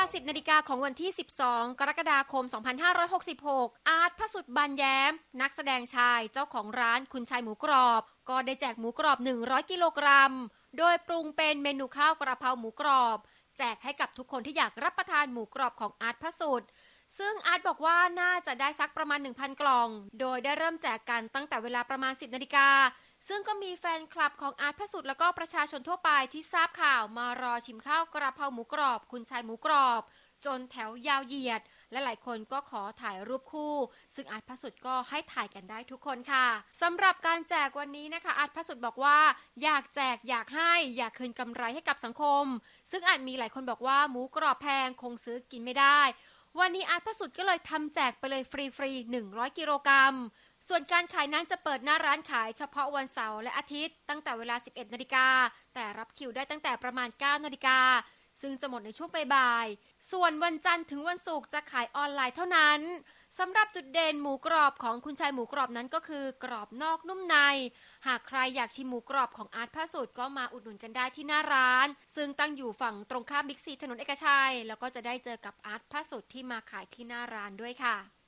า 10นาฬิกาของวันที่ 12 กรกฎาคม 2566 อาร์ตพระสุดบานแย้ม นักแสดงชายเจ้าของร้านคุณชายหมูกรอบ ก็ได้แจกหมูกรอบ 100 กิโลกรัม โดยปรุงเป็นเมนูข้าวกระเพราหมูกรอบ แจกให้กับทุกคนที่อยากรับประทานหมูกรอบของอาร์ตพระสุดซึ่งอาร์ตบอกว่าน่าจะได้สักประมาณ 1,000 กล่อง โดยได้เริ่มแจกกันตั้งแต่เวลาประมาณ 10นาฬิกา ซึ่งก็มีแฟนคลับของอาร์ตพระสุดแล้วก็ประชาชนทั่วไปที่ทราบข่าวมารอชิมข้าวกระเพราหมูกรอบ คุณชายหมูกรอบ จนแถวยาวเหยียด และหลายคนก็ขอถ่ายรูปคู่ ซึ่งอาร์ตพระสุดก็ให้ถ่ายกันได้ทุกคนค่ะสำหรับการแจกวันนี้นะคะอาร์ตพระสุดบอกว่า อยากแจกอยากให้อยากคืนกำไรให้กับสังคม ซึ่งอาจมีหลายคนบอกว่าหมูกรอบแพงคงซื้อกินไม่ได้ วันนี้อาร์ตพระสุดก็เลยทำแจกไปเลยฟรีๆ100 กิโลกรัม ส่วนการขายนั้นจะเปิดหน้าร้านขายเฉพาะวันเสาร์และอาทิตย์ตั้งแต่เวลา 11 นาฬิกา แต่รับคิวได้ตั้งแต่ประมาณ 9 นาฬิกา ซึ่งจะหมดในช่วงบ่ายๆส่วนวันจันทร์ถึงวันศุกร์จะขายออนไลน์เท่านั้นสำหรับจุดเด่นหมูกรอบของคุณชายหมูกรอบนั้นก็คือกรอบนอกนุ่มใน หากใครอยากชิมหมูกรอบของอาร์ตพระสุดก็มาอุดหนุนกันได้ที่หน้าร้าน ซึ่งตั้งอยู่ฝั่งตรงข้ามบิ๊กซีถนนเอกชัย แล้วก็จะได้เจอกับอาร์ตพระสุดที่มาขายที่หน้าร้านด้วยค่ะ